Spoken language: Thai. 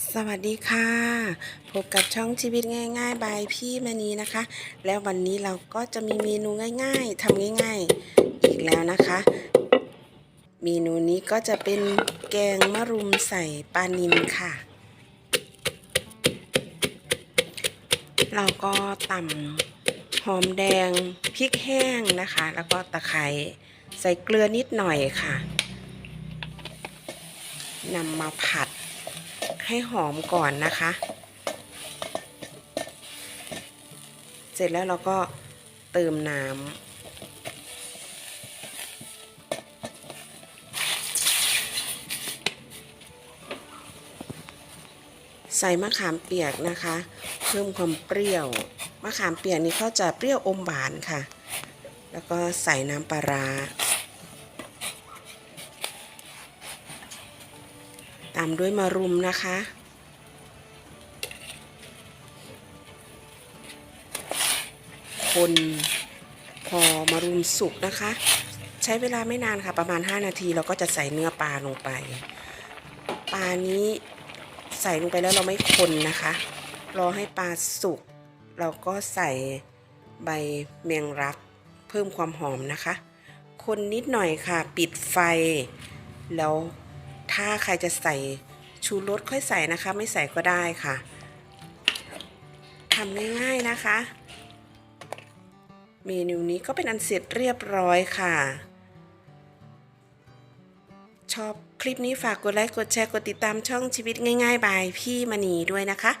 สวัสดีค่ะ พบกับช่องชีวิตง่ายๆ บายพี่มณีนะคะ แล้ววันนี้เราก็จะมีเมนูง่ายๆทำง่ายๆ อีกแล้วนะคะ เมนูนี้ก็จะเป็นแกงมะรุมใส่ปลานิลค่ะ เราก็ตำหอมแดงพริกแห้งนะคะ แล้วก็ตะไคร้ใส่เกลือนิดหน่อยค่ะนำมาผัด ให้หอมก่อนนะคะ เสร็จแล้วเราก็เติมน้ำใส่มะขามเปียกนะคะ เพิ่มความเปรี้ยว มะขามเปียกนี้เขาจะเปรี้ยวอมหวานค่ะ แล้วก็ใส่น้ำปลาร้าามด้วยมารุมนะคะ คนพอมารุมสุกนะคะ ใช้เวลาไม่นานค่ะประมาณ 5 นาทีเราก็จะใส่เนื้อปลาลงไป ปลานี้ใส่ลงไปแล้วเราไม่คนนะคะ รอให้ปลาสุก เราก็ใส่ใบเมียงรักเพิ่มความหอมนะคะ คนนิดหน่อยค่ะ ปิดไฟแล้ว ถ้าใครจะใส่ชูรสค่อยใส่นะคะ ไม่ใส่ก็ได้ค่ะทำง่ายๆนะคะ เมนูนี้ก็เป็นอันเสร็จเรียบร้อยค่ะ ชอบคลิปนี้ฝากกดไลค์กดแชร์กดติดตามช่องชีวิตง่ายๆบายพี่มณีด้วยนะคะ